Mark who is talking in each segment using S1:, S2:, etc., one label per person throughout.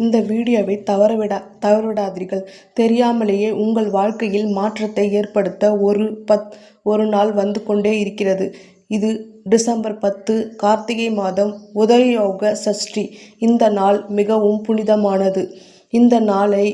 S1: இந்த வீடியோவை தவறவிடா தவறவிடாதீர்கள் தெரியாமலேயே உங்கள் வாழ்க்கையில் மாற்றத்தை ஏற்படுத்த ஒரு பத் ஒரு நாள் வந்து கொண்டே இருக்கிறது. இது டிசம்பர் பத்து கார்த்திகை மாதம் உதயயோக சஷ்டி. இந்த நாள் மிகவும் புனிதமானது. இந்த நாளை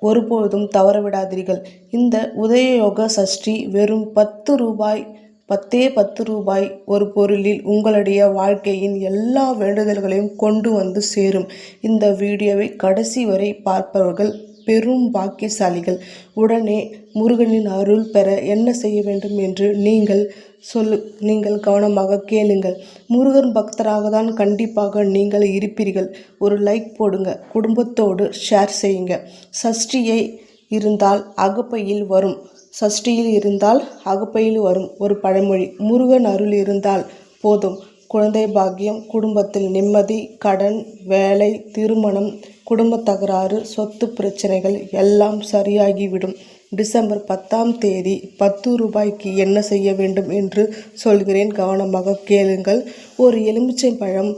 S1: ஒருபோதும் தவறவிடாதீர்கள். இந்த உதயயோக சஷ்டி வெறும் பத்து ரூபாய் பத்தே பத்து ரூபாய் ஒரு பொருளில் உங்களுடைய வாழ்க்கையின் எல்லா வேண்டுதல்களையும் கொண்டு வந்து சேரும். இந்த வீடியோவை கடைசி வரை பார்ப்பவர்கள் பெரும் பாக்கியசாலிகள். உடனே முருகனின் அருள் பெற என்ன செய்ய வேண்டும் என்று நீங்கள் சொல்லு நீங்கள் கவனமாக கேளுங்கள். முருகன் பக்தராக தான் கண்டிப்பாக நீங்கள் இருப்பீர்கள். ஒரு லைக் போடுங்க. குடும்பத்தோடு ஷேர் செய்யுங்க. சஷ்டியை இருந்தால் அகப்பையில் வரும். சஷ்டியில் இருந்தால் அகப்பையில் வரும். ஒரு பழமொழி. முருகன் அருள் இருந்தால் போதும். குழந்தை பாக்கியம் குடும்பத்தில் நிம்மதி கடன் வேலை திருமணம் குடும்ப தகராறு சொத்து பிரச்சனைகள் எல்லாம் சரியாகிவிடும். டிசம்பர் பத்தாம் தேதி பத்து ரூபாய்க்கு என்ன செய்ய வேண்டும் என்று சொல்கிறேன். கவனமாக கேளுங்கள். ஒரு எலுமிச்சை பழம்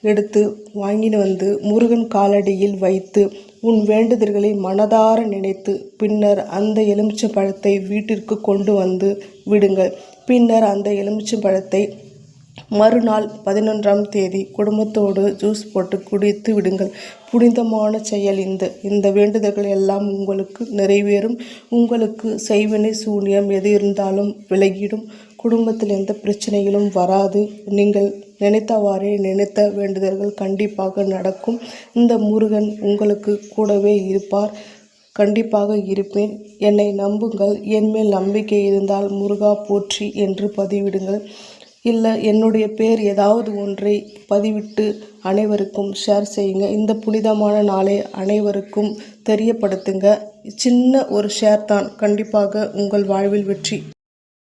S1: எடுத்து வாங்கின்னு வந்து முருகன் காலடியில் வைத்து உன் வேண்டுதல்களை மனதார நினைத்து பின்னர் அந்த எலுமிச்சை பழத்தை வீட்டிற்கு கொண்டு வந்து விடுங்கள். பின்னர் அந்த எலுமிச்சை பழத்தை மறுநாள் பதினொன்றாம் தேதி குடும்பத்தோடு ஜூஸ் போட்டு குடித்து விடுங்கள். புனிதமான செயல் இந்த. இந்த வேண்டுதல்கள் எல்லாம் உங்களுக்கு நிறைவேறும். உங்களுக்கு செய்வினை சூன்யம் எது இருந்தாலும் விலகிடும். குடும்பத்தில் எந்த பிரச்சனைகளும் வராது. நீங்கள் நினைத்தவாறே நினைத்த வேண்டுதல்கள் கண்டிப்பாக நடக்கும். இந்த முருகன் உங்களுக்கு கூடவே இருப்பார். கண்டிப்பாக இருப்பேன். என்னை நம்புங்கள். என்மேல் நம்பிக்கை இருந்தால் முருகா போற்றி என்று பதிவிடுங்கள். இல்லை என்னுடைய பேர் ஏதாவது ஒன்றை பதிவிட்டு அனைவருக்கும் ஷேர் செய்யுங்க. இந்த புனிதமான நாளை அனைவருக்கும் தெரியப்படுத்துங்க. சின்ன ஒரு ஷேர் தான். கண்டிப்பாக உங்கள் வாழ்வில் வெற்றி